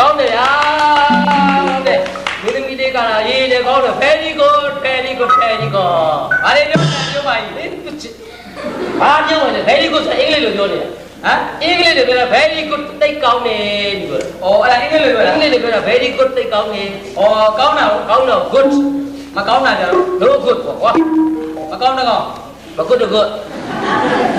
ကောင်းတယ်ဗျာတဲ့မင်းသမီးလေးကလာရေးတယ်ကောင်းတယ် very good very good very good ဘာလဲပြောတယ်ပြောပါကြီးဘာပြောလဲ very good ဆိုအင်္ဂလိပ်လိုပြောနေတာဟမ်အင်္ဂလိပ်လိုပြောတာ very good တိတ်ကောင်းတယ်ဒီပြောဩအဲ့ဒါအင်္ဂလိပ်လိုပြောအတာင်္ဂလိပ်လိုပြောတာ very good တိတ်ကောင်းတယ်ဩကောင်းတာကိုကောင်းတော့ good မကောင်းတာကြတော့ no good ပေါ့ကွာမကောင်းတော့မ good good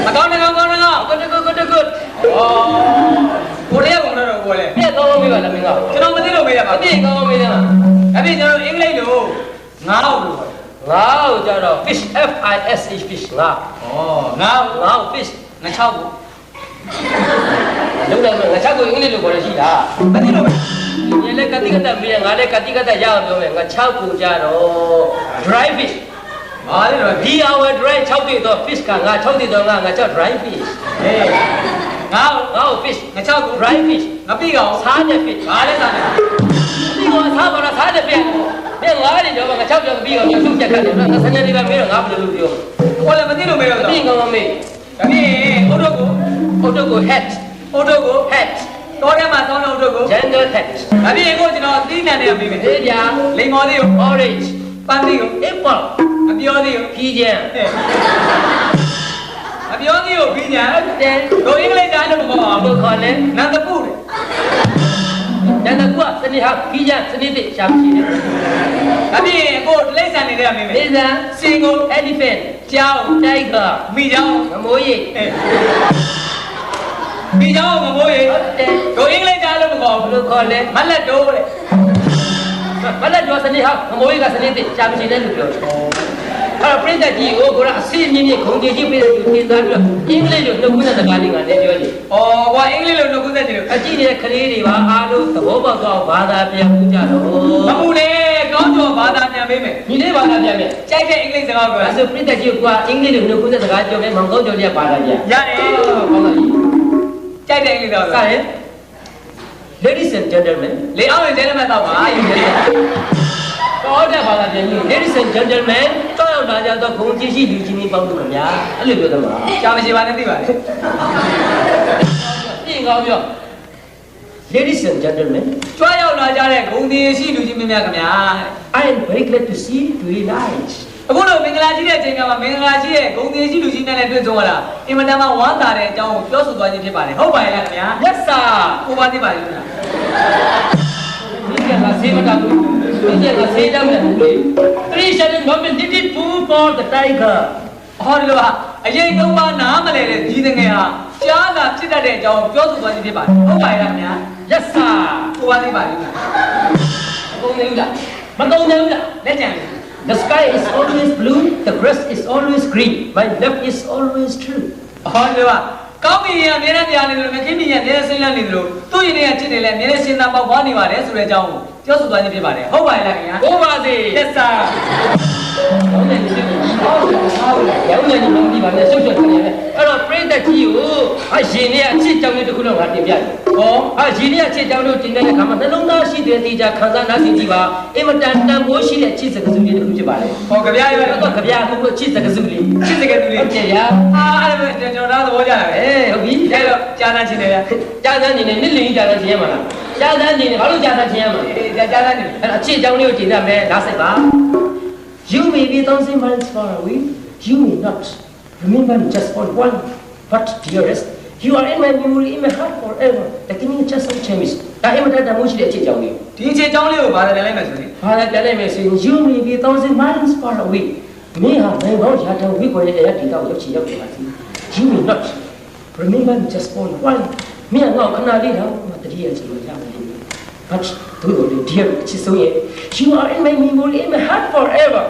မကောင်းတဲ့ကောင်းကောင်းတဲ့ကောင်း good good good good ဩ ကိုလေးကောင်တော့ကိုလေပြည့်ကောင်းပြီပါလားမင်းကကျွန်တော်မသိလို့မေးရပါအပြည့်ကောင်းပြီလားဒါပြင်ကျွန်တော်အင်္ဂလိပ်လိုငါ့လို့ငါ့ကိုကြတော့ fish f i s h fish ငါဩငါ့ငါ့ကို fish ငါချောက်ကိုလုံးလိုက်မယ်ငါချက်ကိုအင်္ဂလိပ်လိုခေါ်ရရှိတာမသိလို့မေးဒီလည်းကတိကတမေးငါလည်းကတိကတရအောင်ပြောမယ်ငါ6ကိုကြတော့ dry fish ဘာလဲတော့ဒီ hour dry 6တိတော့ fish ကငါ6တိတော့ငါငါချက် dry fish ဟေး ငါ့ငါ့ကို fish ငါချောက်ကို dry fish ငါပြီကောင်စားတဲ့ fish ဘာလဲစားတယ်ဒီကောင်စားပါလားစားတဲ့ fish မင်းငါးနေတော့ငါ6ကြောင်ပြီးတော့ရုပ်ချက်ခတ်တယ်ငါစနေလေးကမေးတော့ငါဘယ်လိုလုပ်ပြောကိုလည်းမသိလို့မေးတော့အပြင်ကောင်မေးဒါပြင်ဟိုတော့ကိုဟုတ်တော့ကို hat ဟိုတော့ကို hat တော့ထဲမှာတောင်းတော့ဟိုတော့ကို jungle hat ဒါပြင်ကိုကျွန်တော်တီးနံနေပြီမယ်ဟေးဗျာလိမ္မော်သေးကို orange ပန်းသေးကို apple မပြောသေးကိုခီးကျန် မပြောသေးကိုပြီးညာဟုတ်တယ်ကိုအင်္ဂလိပ်တိုင်းလို့မပြောပါဘဘူးယ်ခေါ်လဲနန္ဒပုတယ်ညနေကစနေဟာခီးကျန်စနေတိရှာမရှိတယ်ဒါပြင်ကိုလိမ့်ဆန်နေတဲ့မိမယ်ဒေဇန်စင်ကို elephant ကြောင်း tiger မိကြောင်းငမိုးရိပ်မိကြောင်းမမိုးရေဟုတ်တယ်ကိုအင်္ဂလိပ်တိုင်းလို့မပြောဘယ်ဘူးလိုခေါ်လဲမလက်တိုးတဲ့မလက်ကျော်စနေဟာငမိုးရိပ်ကစနေတိရှာမရှိတယ်လို့ပြောတယ် အဲ့တော့ပြိတ္တကြီးကိုကိုကအစီအမြင့်မြင့်ခုံကြီးကြီးပြည့်စုံတင်သွားပြီးတော့အင်္ဂလိပ်လိုနှုတ်ခွန်းတဲ့စကားလေးကလည်းပြောတယ်ဩကွာအင်္ဂလိပ်လို့နှုတ်ခွန်းဆက်ကြည့်လို့အကြည့်တဲ့ကလေးတွေပါအားလုံးသဘောပေါက်သွားဘာသာပြန်မှုကြတော့မမူလေကောင်းကျော်ဘာသာပြန်ပေးမယ်ညီလေးဘာသာပြန်မယ်ကြိုက်တဲ့အင်္ဂလိပ်စကားပြောအဲဆိုပြိတ္တကြီးကအင်္ဂလိပ်လိုနှုတ်ခွန်းတဲ့စကားပြောမယ်မောင်ကောင်းကျော်လေးကဘာသာပြန်ရတယ်ကောင်းပါပြီကြိုက်တဲ့အင်္ဂလိပ်စကားစပြောရင် Ladies and gentlemen လေအောင်ရင်ကျဲမဲ့တော့ပါယူတယ်တော်တဲ့ဘာသာပြန်ကြီး Ladies and gentlemen တောက်ရောက်လာကြတော့ဂုဏ်ကြီးရှိလူကြီးမင်းပေါင်းတို့ခင်ဗျာအဲ့လိုပြောတယ်မှာရှာမရှိပါနဲ့သိပါလေပြင်ကောင်းပြော Ladies and gentlemen ကြွားရောက်လာကြတဲ့ဂုံတီရှိလူကြီးမင်းများခင်ဗျာ I am very glad to see you tonight အခုလိုမင်္ဂလာကြီးတဲ့အချိန်မှာမင်္ဂလာကြီးရဲ့ဂုံတီရှိလူကြီးများနဲ့တွေ့ဆုံရတာအင်မတန်မှဝမ်းသာတဲ့အကြောင်းကိုပြောဆိုသွားခြင်းဖြစ်ပါတယ်ဟုတ်ပါရဲ့လားခင်ဗျာ Yes sir ကိုပါသိပါရဲ့ခင်ဗျာဒီကကဆေးမတာဘူးဒီကကဆေးတမ်းတယ်လေ Three shall not be needed food for the tiger ဟောဒီလိုဟာအရေးသုံးပါနားမလဲတဲ့ကြီးငယ်ဟာကြားသာဖြစ်တတ်တဲ့အကြောင်းပြောဆိုသွားခြင်းဖြစ်ပါတယ်ဟုတ်ပါရဲ့လားခင်ဗျာ Yes sir ကိုပါသိပါရဲ့ခင်ဗျာမကုန်နေဘူးလားမကုန်နေဘူးလားလက်ကြံ The sky is always blue, the grass is always green, my love is always true. ဟောဒီလိုဟာကောင်းကင်ကအမြဲတမ်းတရားနေတယ်မကင်းမြင်ရအမြဲတမ်းဆင်းရဲနေတယ်လို့သူ့ရင်ထဲကချစ်တယ်လည်းအမြဲတမ်းစဉ်းစားပေါက်ပွားနေပါတယ်ဆိုတဲ့အကြောင်းကိုပြောဆိုသွားခြင်းဖြစ်ပါတယ်ဟုတ်ပါရဲ့လားခင်ဗျာဘိုးပါစေ Yes sir ရောင်းနေနေရောင်းနေနေမပြီးပါနဲ့ဆုပ်ဆုပ်နေတယ်အဲ့တော့ပြိတ္တကြီးကိုအရှင်လေးအချစ်ကြောင်းလေးတစ်ခုတော့ငါတင်ပြတယ်ဟောအရှင်လေးအချစ်ကြောင်းလို့တင်တဲ့အခါမှာနှလုံးသားရှိတဲ့တေချာခံစားနားဆင်ကြည့်ပါအင်မတန်တန်ဖိုးရှိတဲ့ချစ်စကားစုလေးတစ်ခုဖြစ်ပါတယ်ဟောကြပြရအဲ့တော့တော့ကြပြအခုကချစ်စကားစုလေးချစ်စကတူလေးဟုတ်ကဲ့ရာအာအဲ့ဒါကျွန်တော်တော့သဘောကျတယ်ပဲအေးဟုတ်ပြီအဲ့တော့ကြားနာချင်းတယ်ဗျာကြားသားနေနေနစ်လင်းကြားသားခြင်းရမှာလားကြားသားနေနေဘာလို့ကြားသားခြင်းရမှာလဲအေးကြားနာနေအဲ့တော့အချစ်ကြောင်းလေးကိုကျင့်တတ်မယ်ဒါစိတ်ပါ You may be thousand miles far away you may not remember me just for one but dearest you are in my memory in my heart forever the king just of chemis ဒါအင်မတန်တမိုးရှိတဲ့အချစ်ကြောင်းလေး ဒီအချိန်ကြောင်းလေးကိုဗာတယ်လိုက်မယ်ဆိုရင် ဘာလဲပြန်လိုက်မယ်ဆိုရင် you may be thousand miles far away မင်းဟာဘယ်တော့ရာတောင်ဝိကွယ်ရဲ့အရာဒီတော့ရောက်ချင်ရောက်ချင်ပါစီ you may not remember me just for one မင်းကငါ့ကိုခဏလေးတော့မတတိယချင်လို့ရမယ် but do you dear ချစ်ဆုံးရဲ့ you are in my memory in my heart forever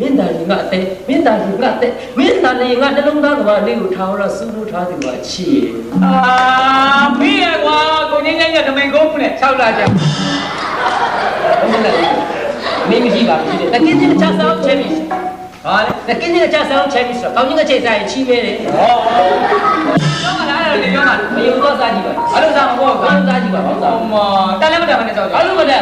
မင်းသားလေးငါတဲ့မင်းသားလေးငါတဲ့မင်းသားလေးငါနှလုံးသားကဘာလေးကိုထားတော့စူးလို့ထားသူကချစ်ရဲ့အာမေးရကွာကိုငင်းငင်းကတမင်ကုန်းနဲ့6လကြာဘယ်နဲ့မင်းမရှိပါဘူးတကင်းချင်းချဆောင်ချဲပြီဟာလေတကင်းချင်းချဆောင်ချဲပြီဆိုတော့ကောင်းချင်းကချိန်ဆိုင်ချီးမဲတယ်ဟောကျောင်းကလာတယ်ကျောင်းကမယုံတော့စားကြည့်ပါအဲ့လိုစားမဟုတ်ကောဘူးင်းစားကြည့်ပါကောင်းစားဟောမတက်လည်းမတက်မနဲ့ကြောက်ဘာလို့မလဲ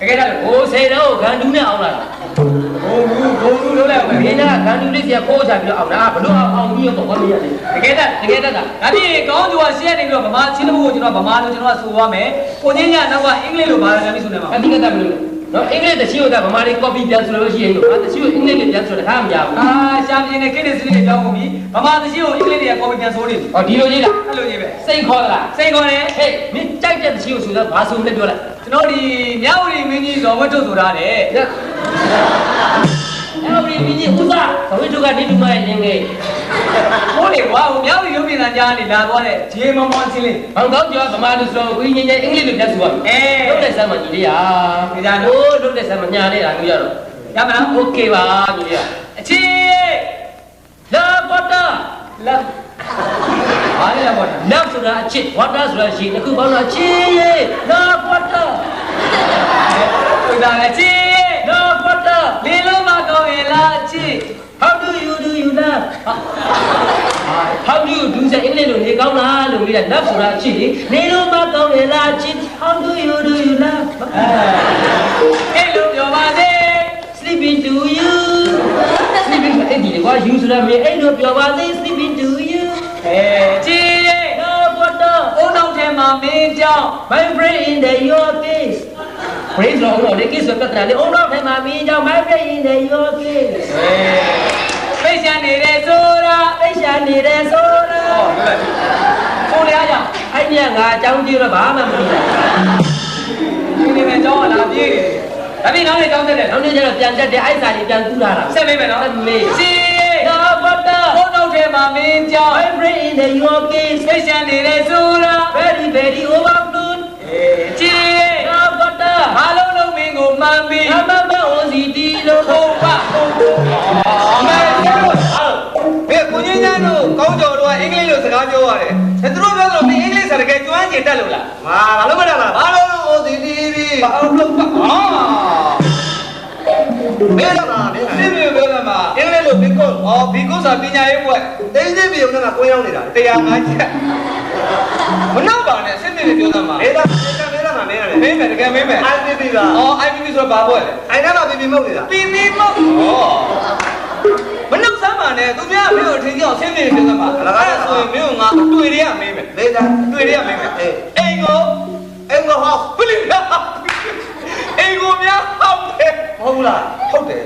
တကယ်တော့ဟိုစေတော့ဂန်တူးနဲ့အောင်လာတာဘုံဘူးဘုံဘူးလို့လည်းမင်းကဂန်တူးလေးစီခိုးချပြီးတော့အောင်တာဘလို့အောင်အောင်ပြီးတော့ဘာမရလဲတကယ်တော့တကယ်တော့ဒါဖြစ်ကောင်းကျိုးကရှင်းနေပြီးတော့ဗမာချင်းတစ်ခုကိုကျွန်တော်ဗမာလိုကျွန်တော်ဆိုသွားမယ်ကိုချင်းညနောက်ကအင်္ဂလိပ်လိုဘာသာပြန်ပြီးဆိုနေမှာအတိကတမလို့နော်အင်္ဂလိပ်တချို့ကဗမာလေး copy ပြန်ဆိုလို့ရှိရင်လို့တချို့အင်္ဂလိပ်ပြန်ဆိုတဲ့ခါမရဘူးအာရှာပြင်းနဲ့ကိနေစနစ်တွေကြောင်းကုန်ပြီဗမာသရှိကိုအင်္ဂလိပ်တွေကကော်ပီပြန်ဆိုနေပြီဟောဒီလိုကြီးလားအဲ့လိုကြီးပဲစိတ်ခေါ်လားစိတ်ခေါ်တယ်ဟေးမင်းကြိုက်တဲ့တချို့ဆိုတော့ဘာဆိုလဲပြောလိုက် ကျွန်တော်ဒီမြောက်ရီမင်းကြီးဇော်ဝတ်ထုတ်ဆိုထားတယ် အဲ့ဒီမင်းကြီးဥစားသဝိတုကနေတူမရဲ့လင်းငယ် ဟိုးလေကွာဟိုမြောက်ရီရုပ်မြင်သံကြားနေလာသွားတဲ့ဂျေမမွန်ချင်းလေး ။ဘောင်ကောင်းကျော်ဗမာလူဆိုတော့ဝိညာဉ်ချင်းအင်္ဂလိပ်လိုပြန်ဆိုပါမယ် အေး ။လုပ်တဲ့ဆမ်းမကြီးလေးဟာ ဒီသား ။ နော် ဟိုးလုပ်တဲ့ဆမ်းမညာလေးတာမျိုးရတော့ ရမလား โอเคပါမျိုးရ အချီ ။လာဘတာ လက်အားရပါတော့ နောက်ဆိုတာအချစ်ဝါတာဆိုတာရှိတစ်ခုပေါင်းတော့ချစ်ရဲ့လာဘတာ ဟိုဒါအချီလာဘတာလေလုံးမကောင်းရင်လားအချီ How do you do you love How do you do ဆိုအင်္ဂလိပ်လိုနေကောင်းလားလို့ပြောတာ love ဆိုတာအချစ်နေလို့မကောင်းလေလားချစ် How do you do you love အဲ့လိုပြောပါစေ Sleeping to you Sleeping အဲ့ဒီကွာ you ဆိုတာမင်းအဲ့လိုပြောပါသေး Sleeping to you အဲချီ No water အုံနောက်ထဲမှာမင်းကြောင့် My brain in the your case brain ဆိုတော့ဒီ case ဆိုပြဿနာလေအုံတော့ထဲမှာမင်းကြောင့် my brain in the your case ပိတ်ရှာနေတယ်ဆိုတာအိတ်ရှာနေတယ်ဆိုတာဟောလွယ်ကိုရအောင်အဲ့ဒီကငါအကြောင်းကြည့်တော့ဘာမှမသိဘူးဒီနေမဲ့ကြောင်းကလာပြေးတယ်ဒါပြီးနောက်နေ့ကြောင်းတက်တယ်နောက်နေ့ကျတော့ပြန်တက်တယ်အိုက်စာလေးပြန်ကူးလာတာဆက်မေးမယ်နော်မေးစီ No water အုံနောက်ထဲမှာမင်းကြောင့် my brain in the your case ပိတ်ရှာနေတယ်ဆိုတာ very very overflow အေး ချီ No water ဘာလုံးလုံးမင်းကိုမှန်ပြီးအမမအိုစီတီလို့ဟိုပါဟိုအမေဘယ်ကိုကြီးညာတို့ကောင်းကြော်တို့ကအင်္ဂလိပ်လိုစကားပြောရတယ်အဲသူတို့ပြောဆိုမင်းအင်္ဂလိပ်စာတကယ်ကျွမ်းကျင်တတ်လို့လားမာဘာလို့မလဲလားဘာလို့လို့ OCTV ဘာလို့ပါအာမင်းတော့လားမင်းဒီမျိုးပြောတယ်မှာအင်္ဂလိပ်လို because ဟော because ဆိုပညာရေးဘွဲ့တိတ်သိပြီုံနဲ့ကကိုင်းရောက်နေတာတရားငါးချက်မနောက်ပါနဲ့စစ်စစ်ပြောတယ်မှာမင်းတော့မင်းတော့မင်း တော့မင်းရတယ်မင်းမယ်တကယ်မင်းမယ် IPP ကအော် IPP ဆိုတော့ဘာဘွဲ့လဲအိုင်နာမှာ PP မဟုတ်နေတာပြီးပြီးမဟုတ်ဟောမနှုတ်စမ်းပါနဲ့သူများမင်းကိုထင်ကြအောင်ဆင်းနေပြောတယ်မှာအဲ့ဒါဆိုရင်မင်းကငါအတွေ့တွေကမင်းမယ်မင်းသားအတွေ့တွေကမင်းမယ်အေးအိမ်ကိုအင်္ဂဟောက်ဘလိလာအိမ်ကိုများဟောက်တယ်ဟုတ်လားဟုတ်တယ်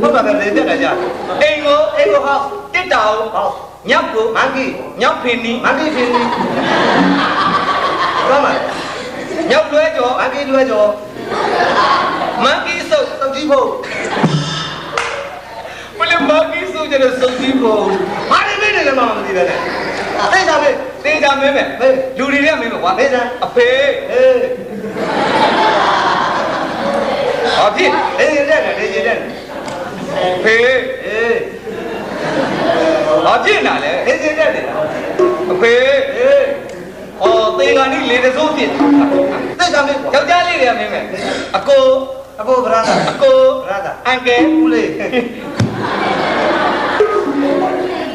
ဟုတ်ပါကလေးတက်တာကြအိမ်ကိုအင်္ဂဟောက်တစ်တောင်ဟောက်ညောက်ကိုမန်ကီညောက်ဖင်နီမန်ကီဖင်နီ ဘာမလဲညောက်လွဲကြော်မန်ကီလွဲကျော်မန်ကီဆုပ်စောက်ကြီးဖို့ဘလိမန်ကီဆုပ်ကျတဲ့စုပ်ကြီးကိုမာရီမင်းလည်းမမသိပဲနဲ့သိကြပြီတေးကြမင်းမယ်ဟေးလူတွေကမင်းမယ်ကွာမင်းသားအဖေအေးဟောဖြစ်အေးတဲ့တယ်ရေးတဲ့ဖေအေးဟောဖြစ်နာလေအေးရေးတဲ့တယ်အဖေအေးဟော တေးကနေလေတစိုးဖြစ်သိကြပြီယောက်ျားလေးတွေကမင်းမယ်အကိုအဖိုးဗရာသာအကိုဗရာသာအန်ကယ်ဦးလေး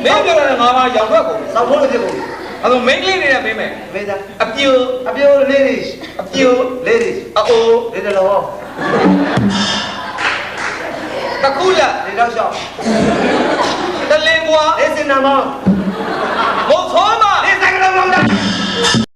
မင်းပြောတယ်ငါမှရောက်တော့ကုန်စောက်ဖို့ဖြစ်ကုန်အဲ့တော့မိန်းကလေးတွေကမင်းမယ်မေးသားအပြူအပြိုး ladies အပြူ ladies အိုးဒီတလောတခုလက်ဒီတော့ရှောက်တလင်ကွာအေးစင်နာမောင်းဟ